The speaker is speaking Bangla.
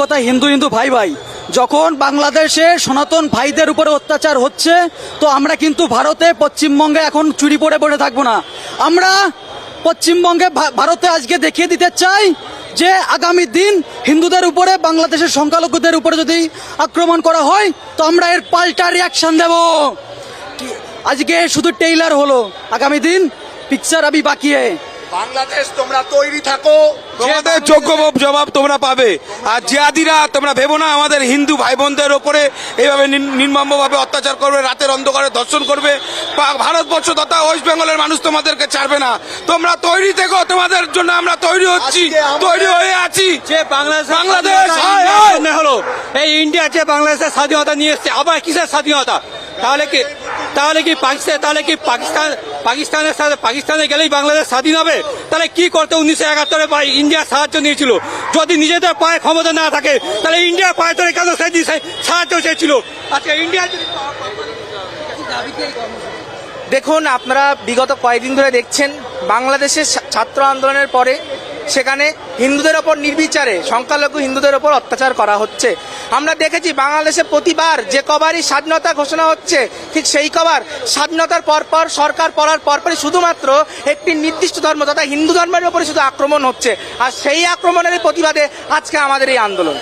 কথা হিন্দু হিন্দু ভাই ভাই। যখন বাংলাদেশে সনাতন ভাইদের উপরে অত্যাচার হচ্ছে, তো আমরা কিন্তু ভারতে, পশ্চিমবঙ্গে এখন চুরি পড়ে পড়ে থাকব না। আমরা পশ্চিমবঙ্গে ভারতে আজকে দেখিয়ে দিতে চাই যে আগামী দিন হিন্দুদের উপরে, বাংলাদেশের সংখ্যালঘুদের উপরে যদি আক্রমণ করা হয়, তো আমরা এর পাল্টা রিয়াকশন দেব। আজকে শুধু টেইলার হলো। আগামী দিন পিকচার আমি বাকি হ্যায় বাংলাদেশ তোমরা তৈরি থাকো। তোমাদের যোগ্য জবাব তোমরা পাবে। আর জিয়াদিরা তোমরা ভেবো না আমাদের হিন্দু ভাই বোনদের ওপরে এইভাবে নির্মমভাবে অত্যাচার করবে রাতের অন্ধকারে ধর্ষণ করবে। ভারতবর্ষ তথা ওয়েস্ট বেঙ্গলের মানুষ তোমাদেরকে ছাড়বে না। তোমরা তৈরি থেকো তোমাদের জন্য আমরা তৈরি হচ্ছি তৈরি হয়ে আছি। যে বাংলাদেশ বাংলাদেশ, হায়, হায়। হলো এই ইন্ডিয়া যে বাংলাদেশের স্বাধীনতা নিয়ে এসছে আবার কিসের স্বাধীনতা? তাহলে কি তাহলে কি পাকিস্তান তাহলে কি পাকিস্তান পাকিস্তানের সাথে পাকিস্তানে গেলেই বাংলাদেশ স্বাধীন হবে? তাহলে কি করতে উনিশশো একাত্তরে পাই ইন্ডিয়ার সাহায্য নিয়েছিল? যদি নিজেদের পায়ে ক্ষমতা না থাকে, তাহলে ইন্ডিয়ার পায়ে ধরে কেন সাহায্য চেয়েছিল? আচ্ছা ইন্ডিয়া দেখুন, আপনারা বিগত কয়েকদিন ধরে দেখছেন বাংলাদেশের ছাত্র আন্দোলনের পরে সেখানে হিন্দুদের ওপর নির্বিচারে, সংখ্যালঘু হিন্দুদের ওপর অত্যাচার করা হচ্ছে। আমরা দেখেছি বাংলাদেশে প্রতিবার যে কবারই স্বাধীনতা ঘোষণা হচ্ছে, ঠিক সেই কবার স্বাধীনতার পরপর, সরকার পড়ার পরপরই শুধুমাত্র একটি নির্দিষ্ট ধর্ম তথা হিন্দু ধর্মের উপরে শুধু আক্রমণ হচ্ছে। আর সেই আক্রমণের প্রতিবাদে আজকে আমাদের এই আন্দোলন।